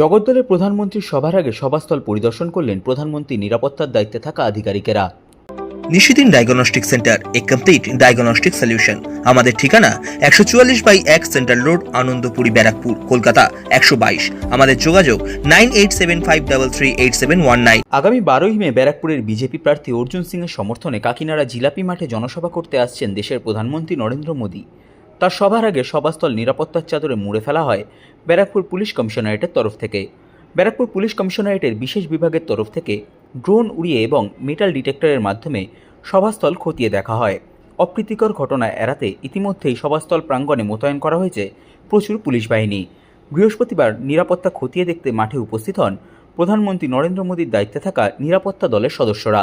জগদ্দলের প্রধানমন্ত্রীর সভার আগে সভাস্থল পরিদর্শন করলেন প্রধানমন্ত্রী নিরাপত্তার দায়িত্বে থাকা আধিকারিকেরা। নিশিদিন ডায়াগনস্টিক সেন্টার এ কমপ্লিট ডায়াগনস্টিক সলিউশন। আমাদের ঠিকানা একশো চুয়াল্লিশ বাই এক সেন্ট্রাল রোড আনন্দপুরি ব্যারাকপুর কলকাতা একশো বাইশ। আমাদের যোগাযোগ nine eight seven five double three eight seven one nine. আগামী বারোই মে ব্যারাকপুরের বিজেপি প্রার্থী অর্জুন সিংয়ের সমর্থনে কাকিনাড়া জিলাপি মাঠে জনসভা করতে আসছেন দেশের প্রধানমন্ত্রী নরেন্দ্র মোদী। তার সভার আগে সভাস্থল নিরাপত্তার চাদরে মুড়ে ফেলা হয় ব্যারাকপুর পুলিশ কমিশনারেটের তরফ থেকে। ব্যারাকপুর পুলিশ কমিশনারেটের বিশেষ বিভাগের তরফ থেকে ড্রোন উড়িয়ে এবং মেটাল ডিটেক্টরের মাধ্যমে সভাস্থল খতিয়ে দেখা হয়। অপ্রীতিকর ঘটনা এড়াতে ইতিমধ্যেই সভাস্থল প্রাঙ্গণে মোতায়েন করা হয়েছে প্রচুর পুলিশ বাহিনী। বৃহস্পতিবার নিরাপত্তা খতিয়ে দেখতে মাঠে উপস্থিত হন প্রধানমন্ত্রী নরেন্দ্র মোদীর দায়িত্বে থাকা নিরাপত্তা দলের সদস্যরা।